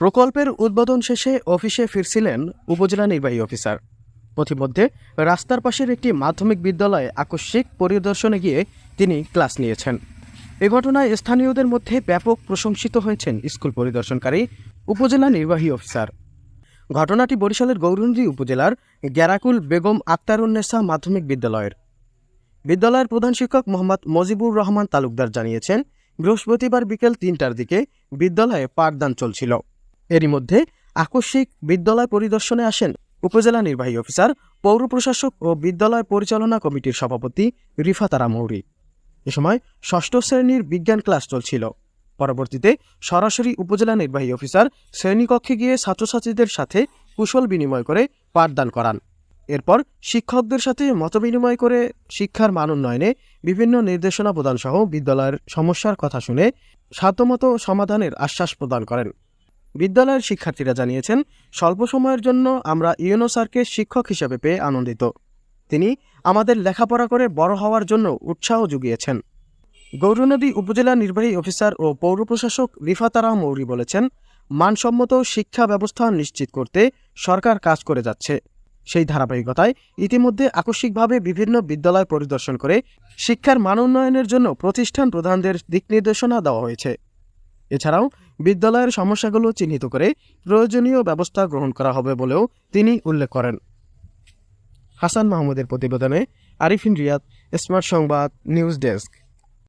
প্রকল্পের উদ্বোধন শেষে অফিসে ফিরছিলেন উপজেলা নির্বাহী অফিসার। পথিমধ্যে রাস্তার পাশের একটি মাধ্যমিক বিদ্যালয়ে আকস্মিক পরিদর্শনে গিয়ে তিনি ক্লাস নিয়েছেন। এ ঘটনায় স্থানীয়দের মধ্যে ব্যাপক প্রশংসিত হয়েছেন স্কুল পরিদর্শনকারী উপজেলা নির্বাহী অফিসার। ঘটনাটি বরিশালের গৌরন্দী উপজেলার গ্যারাকুল বেগম আক্তারুন্নেসা মাধ্যমিক বিদ্যালয়ের। বিদ্যালয়ের প্রধান শিক্ষক মোহাম্মদ মজিবুর রহমান তালুকদার জানিয়েছেন, বৃহস্পতিবার বিকেল তিনটার দিকে বিদ্যালয়ে পাঠদান চলছিল। এরই মধ্যে আকস্মিক বিদ্যালয় পরিদর্শনে আসেন উপজেলা নির্বাহী অফিসার, পৌর প্রশাসক ও বিদ্যালয় পরিচালনা কমিটির সভাপতি রিফাতারা মৌরি। এ সময় ষষ্ঠ শ্রেণির বিজ্ঞান ক্লাস চলছিল। পরবর্তীতে সরাসরি উপজেলা নির্বাহী অফিসার শ্রেণীকক্ষে গিয়ে ছাত্রছাত্রীদের সাথে কুশল বিনিময় করে পাঠদান করান। এরপর শিক্ষকদের সাথে মতবিনিময় করে শিক্ষার মান উন্নয়নে বিভিন্ন নির্দেশনা প্রদানসহ বিদ্যালয়ের সমস্যার কথা শুনে সাধ্যমতো সমাধানের আশ্বাস প্রদান করেন। বিদ্যালয়ের শিক্ষার্থীরা জানিয়েছেন, স্বল্প সময়ের জন্য আমরা ইউনো স্যারকে শিক্ষক হিসেবে পেয়ে আনন্দিত। তিনি আমাদের লেখাপড়া করে বড় হওয়ার জন্য উৎসাহ জুগিয়েছেন গৌরনদী উপজেলা নির্বাহী অফিসার ও পৌর প্রশাসক রিফাতারা মৌরি বলেছেন, মানসম্মত শিক্ষা ব্যবস্থা নিশ্চিত করতে সরকার কাজ করে যাচ্ছে। সেই ধারাবাহিকতায় ইতিমধ্যে আকস্মিকভাবে বিভিন্ন বিদ্যালয় পরিদর্শন করে শিক্ষার মান উন্নয়নের জন্য প্রতিষ্ঠান প্রধানদের দিক নির্দেশনা দেওয়া হয়েছে। এছাড়াও বিদ্যালয়ের সমস্যাগুলো চিহ্নিত করে প্রয়োজনীয় ব্যবস্থা গ্রহণ করা হবে বলেও তিনি উল্লেখ করেন। হাসান মাহমুদের প্রতিবেদনে Arifin Riyad, Smart Sangbad, news desk.